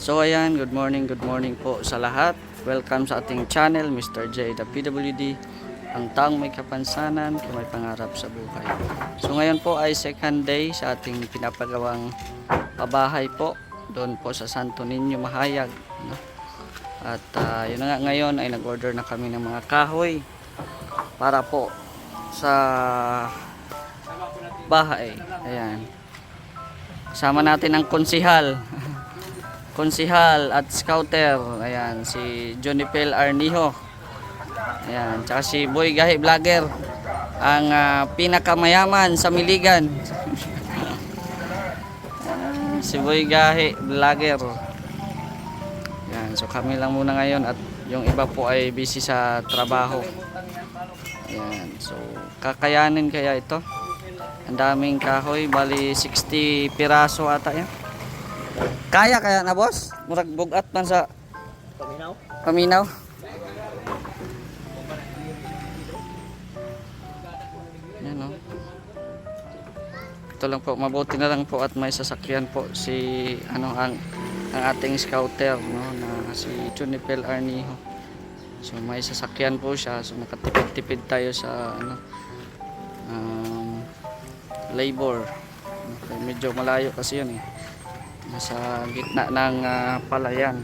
So ayan, good morning, good morning po sa lahat. Welcome sa ating channel, Mr. J, the PWD. Ang taong may kapansanan, may pangarap sa buhay. So ngayon po ay second day sa ating pinapagawang pabahay po. Doon po sa Santo Niño Mahayag. No? At ah, yun na nga ngayon ay nag-order na kami ng mga kahoy para po sa bahay. Ayan. Kasama natin ang konsihal. Konsihal at scouter. Ayan, si Johnny Pel Arnijo. Ayan, tsaka si Boy Gahi Vlogger. Ang ah, pinakamayaman sa Miligan. Ah, si Boy Gahi Vlogger. Ayan, so kami lang muna ngayon at yung iba po ay busy sa trabaho. Ayan, so kakayanin kaya ito. Ang daming kahoy, bali 60 piraso ata yan. Kaya kaya na boss? Murag bugat man sa Paminaw? paminaw. Yan o. Ito lang po, mabuti na lang po at may sasakyan po si ano ang ang ating scouter no na si Junipel Arnijo. So may sasakyan po siya so nakatipid-tipid tayo sa ano um, labor. Okay, medyo malayo kasi yun eh. Nasa gitna ng ah, palayan.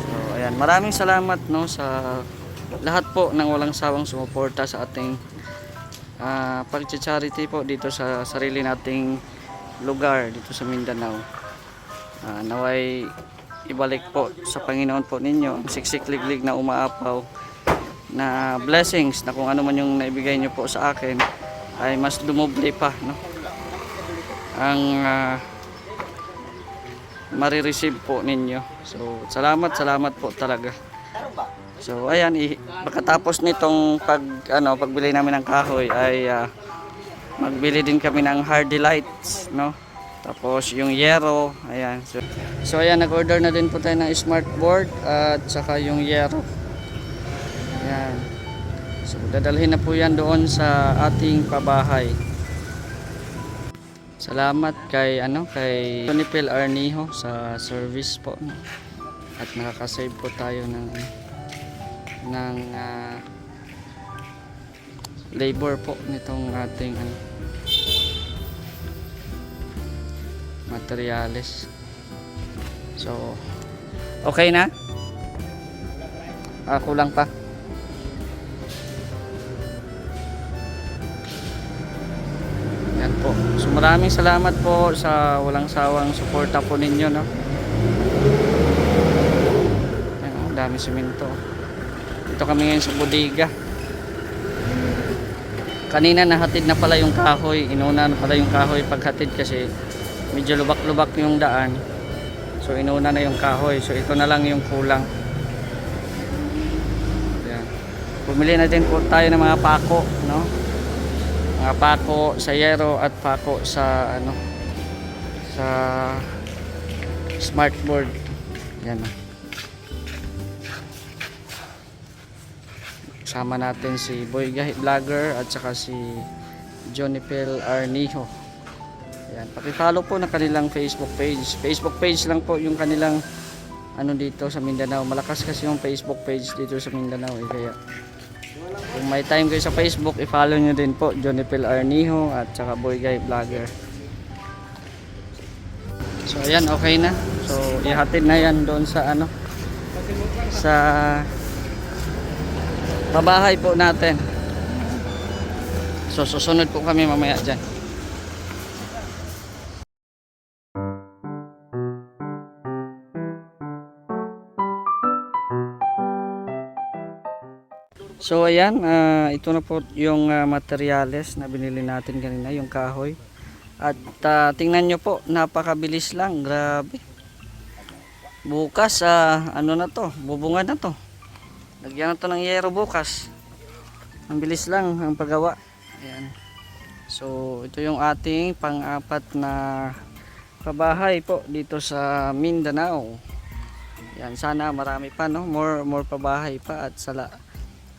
So, ayan. Maraming salamat no sa lahat po ng walang sawang sumuporta sa ating ah, pag-charity po dito sa sarili nating lugar dito sa Mindanao. Ah, naway ibalik po sa Panginoon po ninyo ang siksik-liglig na umaapaw na blessings na kung ano man yung naibigay nyo po sa akin ay mas dumoble pa no ang ah, marireceive po ninyo. So, salamat, salamat po talaga. So, ayan, i- pagkatapos nitong pag, ano, pagbili namin ng kahoy ay ah, magbili din kami ng hardy lights, no? Tapos yung yero, ayan. So, so ayan, nag-order na din po tayo ng smart board at saka yung yero. Ayan. So, dadalhin na po yan doon sa ating pabahay. Salamat kay ano kay Tonipel Arnijo sa service po at nakaka-save po tayo ng ng ah, labor po nitong ating ano materials. So okay na? Ah, kulang pa. Po. So maraming salamat po sa walang sawang suporta po ninyo, no? Ayan, oh, dami simento. Dito kami ngayon sa bodega. Kanina nahatid na pala yung kahoy. Inuna na pala yung kahoy paghatid kasi medyo lubak-lubak yung daan. So inuna na yung kahoy. So ito na lang yung kulang. Ayan. Bumili na din po tayo ng mga pako, no? Mga pako sa yero at pako sa ano sa smartboard yan o. Kasama natin si Boy Gahi Vlogger at saka si Johnny Pel Arnijo. Yan, paki-follow po ng kanilang Facebook page. Facebook page lang po yung kanilang ano dito sa Mindanao. Malakas kasi yung Facebook page dito sa Mindanao eh, kaya kung may time kayo sa Facebook, i-follow nyo din po Johnny Pel Arnijo at saka Boy Guy Vlogger. So ayan, okay na. So ihatid na yan doon sa ano sa pabahay po natin. So susunod po kami mamaya dyan. So ayan, ah, ito na po yung ah, materyales na binili natin kanina, yung kahoy. At ah, tingnan nyo po, napakabilis lang, grabe. Bukas, ah, ano na to, bubungan na to. Lagyan na to ng yero bukas. Ang bilis lang ang paggawa. Ayan. So ito yung ating pang-apat na pabahay po dito sa Mindanao. Yan, sana marami pa no, more more pabahay pa at sala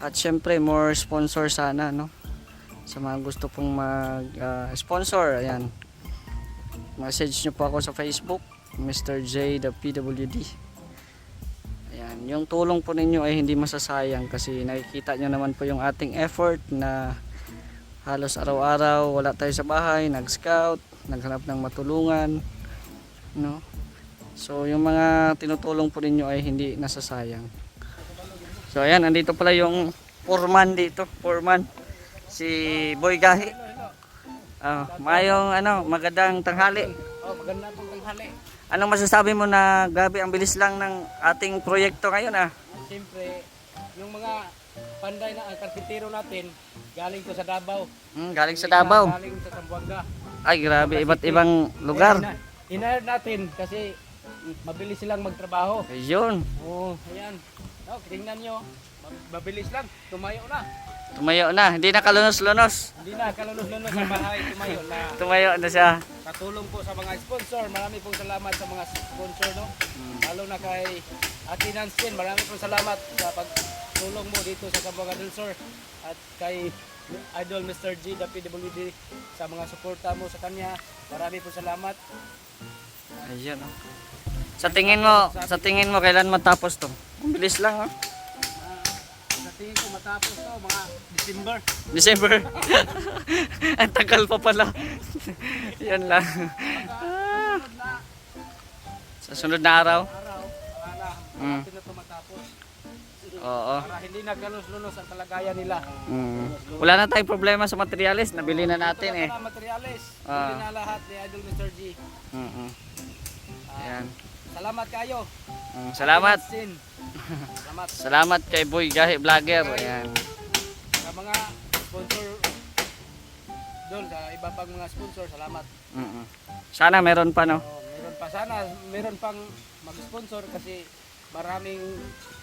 at syempre more sponsor sana no sa mga gusto pong mag ah, sponsor ayan message nyo po ako sa Facebook, Mr. J the PWD. Ayan, yung tulong po ninyo ay hindi masasayang kasi nakikita nyo naman po yung ating effort na halos araw-araw wala tayo sa bahay, nag-scout, naghanap ng matulungan, no? So yung mga tinutulong po ninyo ay hindi nasasayang. So ayan, andito pala yung foreman dito, foreman si Boy Gahi. Ah, mayong ano, magandang tanghali. Oh, maganda pong tanghali. Anong masasabi mo na gabi ang bilis lang ng ating proyekto ngayon ah? Siyempre, yung mga panday na ang karpintero natin, galing ko sa Davao. Hmm, galing sa Davao. Galing sa Zamboanga. Ay grabe, iba't ibang lugar. Ina- Inayad natin kasi mabilis silang magtrabaho. Ayun, Oo, oh, ayan. Oh, tingnan nyo. Ma- Mabilis lang. Tumayo na. tumayo na, hindi na kalunos-lunos. Hindi na, kalunos-lunos sa bahay. Tumayo na. Tumayo na siya. Katulong po sa mga sponsor. Marami pong salamat sa mga sponsor, no? Lalo na kay Ate Nancy. Marami pong salamat sa pagtulong mo dito sa Zamboanga del Sur. At kay Idol Mr. G, the PWD, sa mga suporta mo sa kanya. Marami pong salamat. Ayun oh. Sa tingin mo, sa tingin mo kailan matapos to? Ang bilis lang oh. Ah, sa tingin ko matapos to, mga December. December. Ang tagal pa pala. Yan lang. Sa sunod na araw. araw, wala na. Mm. Na matapos. Oo. Para hindi nagkalos-lunos ang kalagayan nila. Mm. Wala na tayong problema sa materialis, nabili na natin eh. Ito na materials. Ah. Hindi na lahat ni Idol Mr. G. Mm-mm. Ah, Ayan. Salamat kayo. Mm, salamat. Salamat Salamat kay Boy Gahi Vlogger. Ayan. sa mga sponsor doon sa iba pang mga sponsor. Salamat. Mm-mm. Sana meron pa no. Oh, meron pa sana meron pang mag-sponsor kasi maraming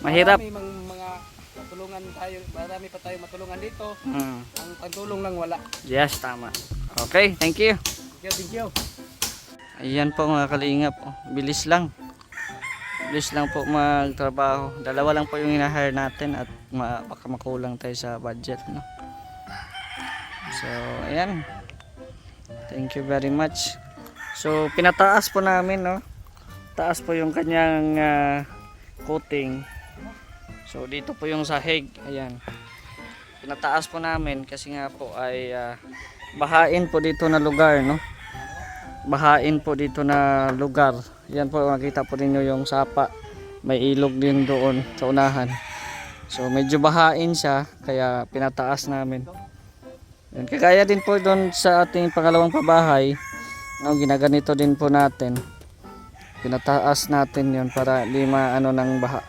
Mahirap. marami mang mga matulungan tayo, marami pa tayo matulungan dito. Mm. Ang pagtulong lang wala. Yes, tama. Okay, thank you. Thank you, thank you. Ayan po mga kalingap. Oh, bilis lang. Bilis lang po magtrabaho. Dalawa lang po yung hinahire natin at ma baka makulang tayo sa budget. No? So, ayan. Thank you very much. So, pinataas po namin. No? Taas po yung kanyang ah, coating. So, dito po yung sahig. Ayan. Pinataas po namin kasi nga po ay ah, bahain po dito na lugar. No? Bahain po dito na lugar. Yan po makita po ninyo yung sapa. May ilog din doon sa unahan. So medyo bahain siya kaya pinataas namin. Yan. Kagaya din po doon sa ating pangalawang pabahay. No, ginaganito din po natin. Pinataas natin yon para di maano ng baha.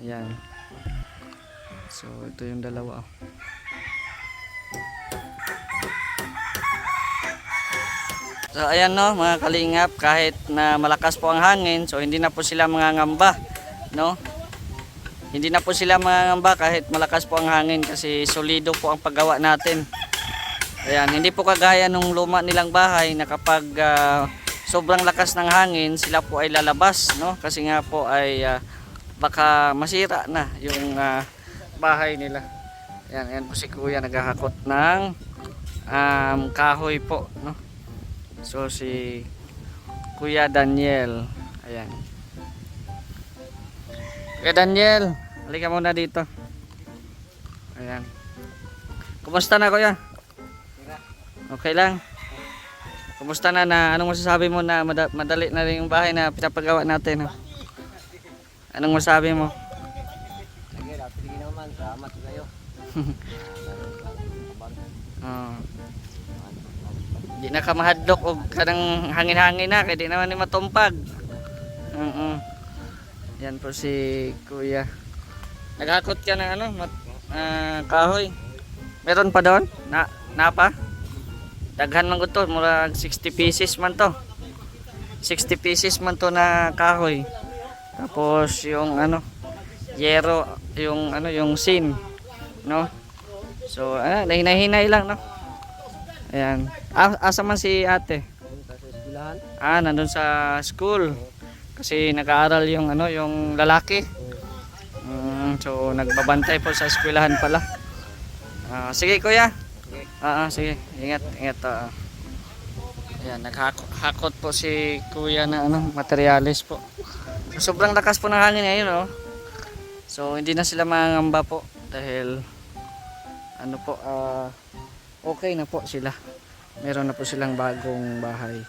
Ayan. So ito yung dalawa. oh. So ayan no mga kalingap kahit na malakas po ang hangin so hindi na po sila mangangamba no. Hindi na po sila mangangamba kahit malakas po ang hangin kasi solido po ang paggawa natin. Ayan, hindi po kagaya nung luma nilang bahay na kapag ah, sobrang lakas ng hangin sila po ay lalabas no kasi nga po ay ah, baka masira na yung ah, bahay nila. Ayan, ayan po si Kuya naghahakot ng um, kahoy po no. So si Kuya Daniel. Ayan. Kuya Daniel, halika muna dito. Ayan. Kumusta na kuya? Okay lang. Kumusta na na anong masasabi mo na mada- madali na rin yung bahay na pinapagawa natin? ha? Anong masasabi mo? Sige, sige naman. Salamat kayo. Oh. Di na ka mahadlok kanang hangin-hangin na kay di naman ni matumpag. Oo. Yan po si Kuya. Naghakot ka ng ano, mat, ah, kahoy. Meron pa doon? Na napa? Daghan man gud to, murag 60 pieces man to. 60 pieces man to na kahoy. Tapos yung ano, yero, yung ano, yung sin, no? So, ah, nahinay-hinay lang, no? Ayan. Ah, asa man si ate? Ah, nandun sa school. Kasi nag-aaral yung ano, yung lalaki. Mm, so nagbabantay po sa eskwelahan pala. Ah, sige kuya. Ah, ah, sige. Ingat, ingat. ah. Ayan, naghakot po si kuya na ano, materialis po. Sobrang lakas po ng hangin ngayon, oh. So, hindi na sila mangamba po dahil ano po, ah, okay na po sila. Meron na po silang bagong bahay.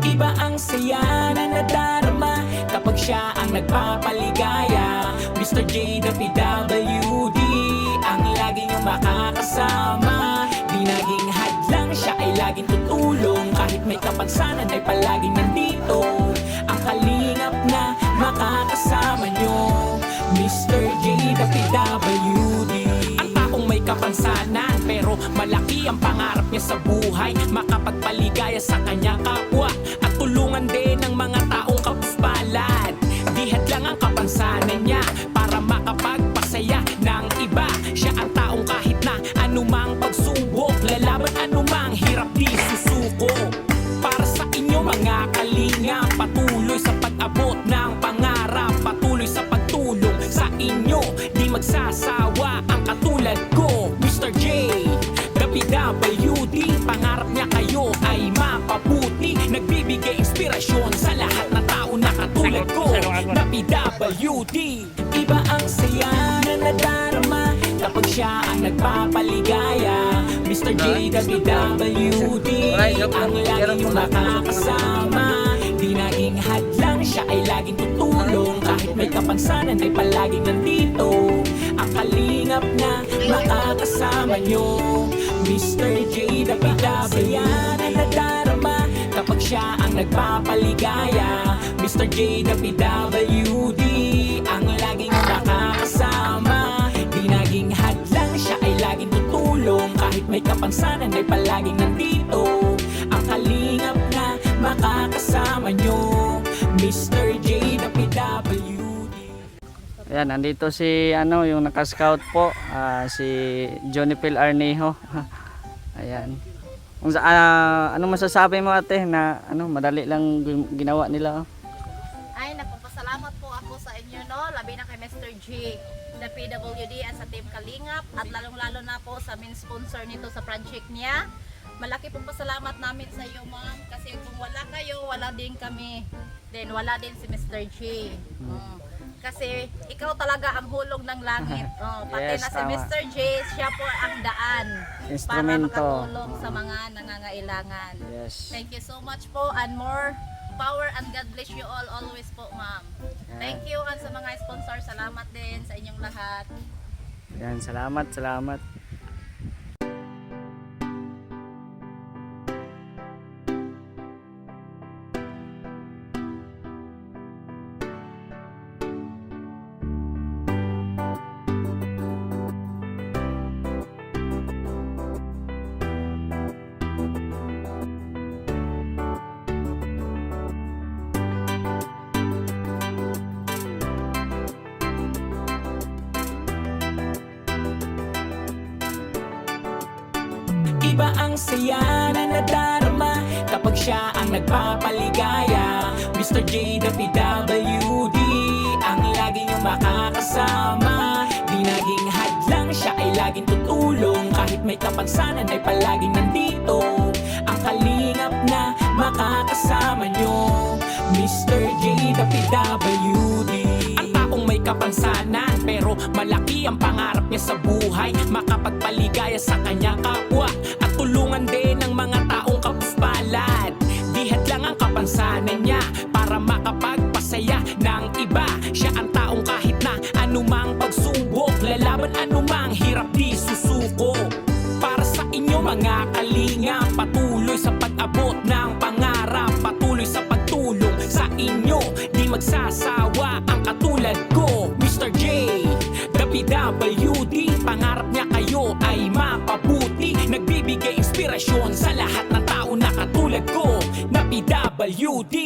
Iba ang saya na nadarama Kapag siya ang nagpapaligaya Mr. J, Ang lagi niyong makakasama Di naging hadlang, siya ay laging tutulong Kahit may kapansanan ay palaging nandito Ang kalingap na makakasama niyo Mr. J, the PWD Ang may kapansanan malaki ang pangarap niya sa buhay Makapagpaligaya sa kanyang kapwa At tulungan din ng mga taong kapuspalad Dihat lang ang kapansanan niya PWD Iba ang saya na nadarama Kapag siya ang nagpapaligaya. Mr. J, the PWD Ang lagi niyong makakasama. Di naging hadlang, siya ay laging tutulong. Kahit may kapansanan ay palaging nandito. Ang kalingap na makakasama niyo Mr. J, the PWD na nadarama siya ang nagpapaligaya Mr. J, the PWD Ang laging makakasama Di naging hadlang, siya ay laging tutulong Kahit may kapansanan ay palaging nandito Ang kalingap na makakasama nyo Mr. J, the PWD Ayan, nandito si ano, yung naka-scout po, ah, si Johnny Phil Arnejo. Ayan. Kung sa, ah, ano masasabi mo ate na ano, madali lang gin- ginawa nila? oh? Ay, nagpapasalamat po ako sa inyo, no? Labi na kay Mr. G, the PWD at sa Team Kalingap at lalong-lalo na po sa main sponsor nito sa project niya. Malaki pong pasalamat namin sa iyo, ma'am. Kasi kung wala kayo, wala din kami. Then wala din si Mr. G. Mm. Kasi ikaw talaga ang hulog ng langit. Oh, pati Yes, na si tama. Mr. J, siya po ang daan para Instrumento. makatulong sa mga nangangailangan. Yes. Thank you so much po and more power and God bless you all always po ma'am. Thank you and sa mga sponsor, salamat din sa inyong lahat. Ayan, salamat, salamat. Saya na nadarama Kapag siya ang nagpapaligaya Mr. J, the PWD Ang lagi niyong makakasama. Di naging hadlang, siya ay laging tutulong. Kahit may kapansanan ay palaging nandito. Ang kalingap na makakasama niyo Mr. J, the PWD Ang taong may kapansanan Pero malaki ang pangarap niya sa buhay. Makapagpaligaya sa kanyang kapwa kapansanan niya Para makapagpasaya ng iba. Siya ang taong kahit na anumang pagsubok Lalaban anumang hirap di susuko PWD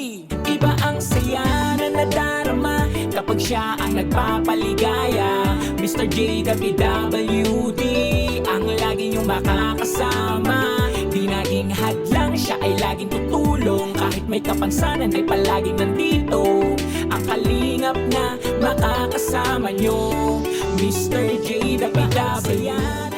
Iba ang saya na nadarama kapag siya ang nagpapaligaya Mr. J, the PWD ang lagi niyong makakasama Di naging hadlang, siya ay laging tutulong Kahit may kapansanan ay palaging nandito Ang kalingap na makakasama niyo Mr. J, the PWD